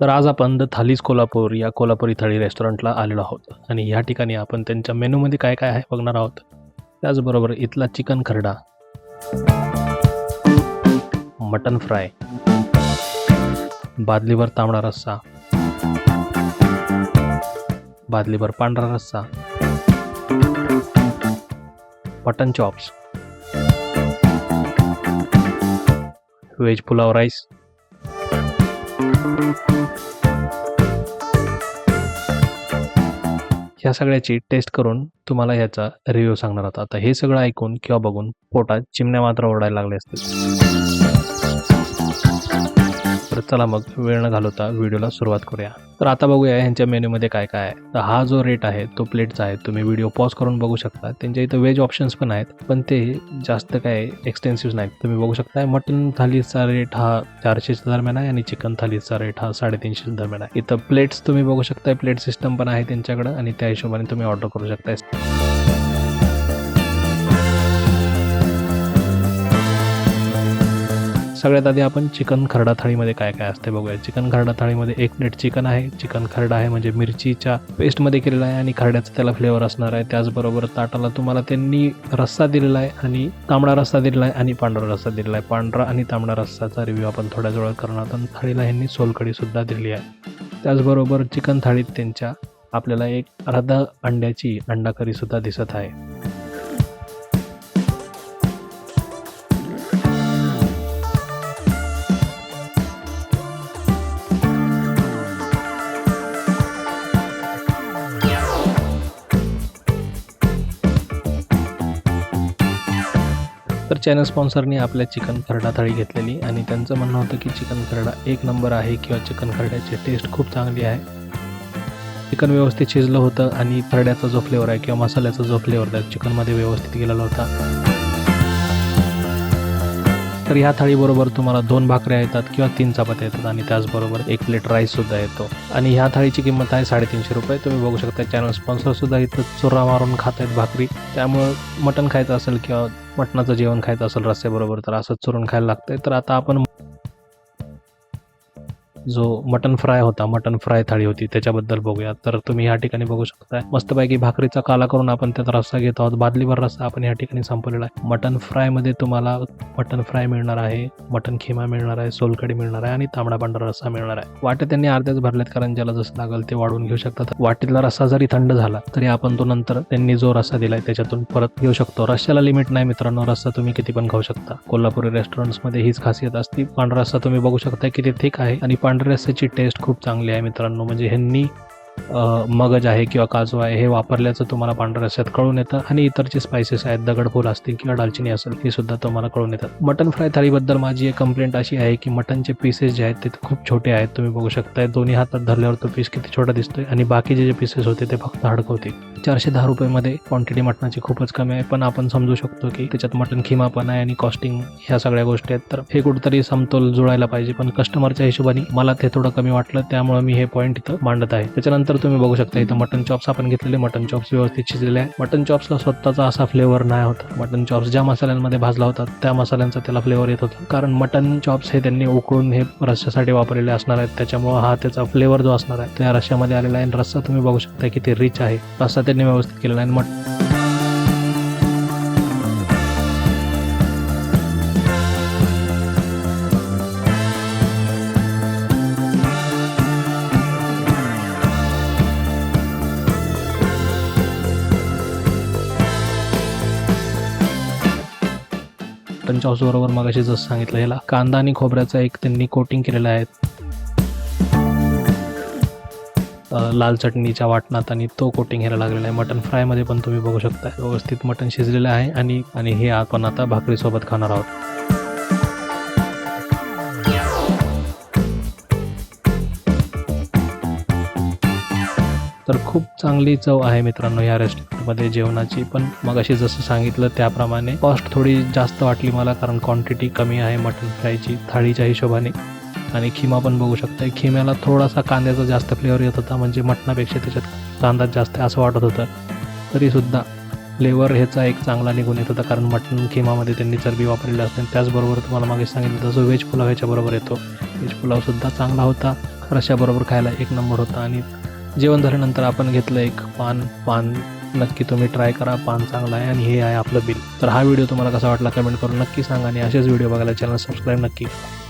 तर आज आपण द थालीज कोल्हापूर या कोल्हापुरी थाळी रेस्टॉरंटला आलेलो आहोत. आणि या ठिकाणी आपण त्यांच्या मेनूमध्ये काय काय आहे बघणार आहोत. त्याचबरोबर इथला चिकन खरडा मटन फ्राय बादलीवर तांबडा रस्सा बादलीवर पांढरा रस्सा mutton chops veg pulao rice ह्या सगळ्याची टेस्ट करून तुम्हाला ह्याचा रिव्ह्यू सांगणार आहोत. आता हे सगळं ऐकून किंवा बघून पोटात चिमण्या मात्र ओरडायला लागले असतील. तर चला मग वेळ न घालवता व्हिडिओला सुरुवात करूया. तर आता बघूया ह्यांच्या मेन्यूमध्ये काय काय आहे. तर हा जो रेट आहे तो प्लेटचा आहे तुम्ही व्हिडिओ पॉज करून बघू शकता. त्यांच्या इथं व्हेज ऑप्शन्स पण आहेत पण ते जास्त काय एक्सटेन्सिव्ह नाहीत. तुम्ही बघू शकता मटन थालीचा रेट हा चारशेच्या दरम्यान आहे आणि चिकन थालीचा रेट हा साडेतीनशे दरम्यान आहे. इथं प्लेट्स तुम्ही बघू शकता प्लेट सिस्टम पण आहे त्यांच्याकडं आणि त्या हिशोबाने तुम्ही ऑर्डर करू शकता सगळ्यात आधी आपण चिकन खरडा थाळीमध्ये काय काय असते बघूया. चिकन खरडा थाळीमध्ये एक प्लेट चिकन आहे. चिकन खरडा आहे म्हणजे मिरचीच्या पेस्टमध्ये केलेला आहे आणि खरड्याचा त्याला फ्लेवर असणार आहे. त्याचबरोबर ताटाला तुम्हाला त्यांनी रस्सा दिलेला आहे आणि तांबडा रस्सा दिलेला आहे आणि पांढरा रस्सा दिलेला आहे. पांढरा आणि तांबडा रस्साचा रिव्ह्यू आपण थोड्याच वेळ करणार आणि थाळीला ह्यांनी सोलकडी सुद्धा दिली आहे. त्याचबरोबर चिकन थाळीत त्यांच्या आपल्याला एक अर्धा अंड्याची अंडाकरी सुद्धा दिसत आहे. तर चॅनल स्पॉन्सरनी आपल्या चिकन खरडा थाळी घेतलेली आणि त्यांचं म्हणणं होतं की चिकन खरडा एक नंबर आहे किंवा चिकन खरड्याची टेस्ट खूप चांगली आहे. चिकन व्यवस्थित शिजलं होतं आणि खरड्याचा जो फ्लेवर आहे किंवा मसाल्याचा जो फ्लेवर आहे चिकनमध्ये व्यवस्थित गेलेला होता. तर ह्या थाळीबरोबर तुम्हाला दोन भाकऱ्या येतात किंवा तीन चपात्या येतात आणि त्याचबरोबर एक प्लेट राईससुद्धा येतो. आणि ह्या थाळीची किंमत आहे साडेतीनशे रुपये. तुम्ही बघू शकता चॅनल स्पॉन्सरसुद्धा इथं चुरा मारून खात आहेत भाकरी. त्यामुळं मटण खायचं असेल किंवा मटणाचं जेवण खायचं असेल रस्त्याबरोबर तर असंच चुरून खायला लागतंय. तर आता आपण जो मटन फ्राय होता मटन फ्राय थाळी होती त्याच्याबद्दल बघूया. तर तुम्ही या ठिकाणी बघू शकता मस्तपैकी भाकरीचा काला करून आपण त्यात रस्सा घेत आहोत. बादलीभर रस्सा आपण या ठिकाणी संपवलेला आहे. मटन फ्रायमध्ये तुम्हाला मटन फ्राय मिळणार आहे मटन खिमा मिळणार आहे सोलकडी मिळणार आहे आणि तांबडा पांढरा रस्सा मिळणार आहे. वाटे त्यांनी अर्ध्याच भरलेत कारण ज्याला जसं लागेल ते वाढवून घेऊ शकतात. वाटेतला रस्सा जरी थंड झाला तरी आपण तो नंतर त्यांनी जो रस्सा दिलाय त्याच्यातून परत घेऊ शकतो. रस्त्याला लिमिट नाही मित्रांनो रस्सा तुम्ही किती पण खाऊ शकता. कोल्हापुरी रेस्टॉरंट्समध्ये हीच खासियत असते. पांढरा रस्सा तुम्ही बघू शकता किती थिक आहे आणि पांढऱ्या रस्स्याची टेस्ट खूप चांगली आहे मित्रांनो. म्हणजे ह्यांनी मगज आहे किंवा काजू आहे हे वापरल्याचं तुम्हाला पांढऱ्या रस्त्यात कळून येतं आणि इतर जे स्पायसेस आहेत दगडफूल असतील किंवा दालचिनी असेल हे सुद्धा तुम्हाला कळून येतात. मटन फ्राय थाळीबद्दल माझी एक कंप्लेंट अशी आहे की मटनचे पीसेस जे आहेत ते खूप छोटे आहेत तुम्ही बघू शकताय. दोन्ही हातात धरल्यावर तो पीस किती छोटा दिसतोय आणि बाकीचे जे पीसेस होते ते फक्त हडकवते. चारशे दहा रुपयेमध्ये क्वांटिटी मटणाची खूपच कमी आहे पण आपण समजू शकतो की त्याच्यात मटन खिमा पण आहे आणि कॉस्टिंग ह्या सगळ्या गोष्टी आहेत. तर हे कुठेतरी समतोल जुळायला पाहिजे पण कस्टमरच्या हिशोबाने मला ते थोडं कमी वाटलं त्यामुळे मी हे पॉईंट इथं मांडत आहे. त्याच्यानंतर तुम्ही बघू शकता इथं मटन चॉप्स आपण घेतलेले मटन चॉप्स व्यवस्थित शिजलेले आहे. मटन चॉप्सला स्वतःचा असा फ्लेवर नाही होता. मटन चॉप्स ज्या मसाल्यांमध्ये भाजला होता त्या मसाल्यांचा त्याला फ्लेवर येत होता. कारण मटन चॉप्स हे त्यांनी उकळून हे रस्स्यासाठी वापरलेले असणार आहेत. त्याच्यामुळे हा त्याचा फ्लेवर जो असणार आहे त्या रश्श्यामध्ये आलेला आहे. रस्सा तुम्ही बघू शकता की ते रिच आहे. रस्सा त्यांनी व्यवस्थित केलेला आहे मट मटन चॉप्स बरोबर मग जसं सांगितलं ह्याला कांदा आणि खोबऱ्याचा एक त्यांनी कोटिंग केलेलं आहे लाल चटणीच्या वाटणात आणि तो कोटिंग ह्याला लागलेला आहे मटन फ्रायमध्ये पण तुम्ही बघू शकता व्यवस्थित मटन शिजलेलं आहे आणि आणि हे आपण आता भाकरीसोबत खाणार आहोत तर खूप चांगली चव आहे मित्रांनो या रेस्टॉरंटमध्ये जेवणाची. पण मग अशी जसं सांगितलं त्याप्रमाणे कॉस्ट थोडी जास्त वाटली मला कारण क्वांटिटी कमी आहे मटन फ्रायची थाळीच्या हिशोबाने. आणि खिमा पण बघू शकता खिम्याला थोडासा कांद्याचा जास्त फ्लेवर येत होता म्हणजे मटणापेक्षा त्याच्यात कांदा जास्त आहे असं वाटत होतं. तरीसुद्धा फ्लेवर ह्याचा एक चांगला निघून येत होता कारण मटण खिमामध्ये त्यांनी चरबी वापरलेली असते. आणि त्याचबरोबर तुम्हाला मागे सांगितलं तसं व्हेज पुलाव ह्याच्याबरोबर येतो. व्हेज पुलावसुद्धा चांगला होता. रशाबरोबर खायला एक नंबर होता. आणि जेवण झाल्यानंतर आपण घेतलं एक पान पान नक्की तुम्ही ट्राय करा पान चांगलं आहे आणि हे आहे आपलं बिल. तर हा व्हिडिओ तुम्हाला कसा वाटला कमेंट करून नक्की सांगा आणि असेच व्हिडिओ बघायला चॅनल सबस्क्राईब नक्की करा.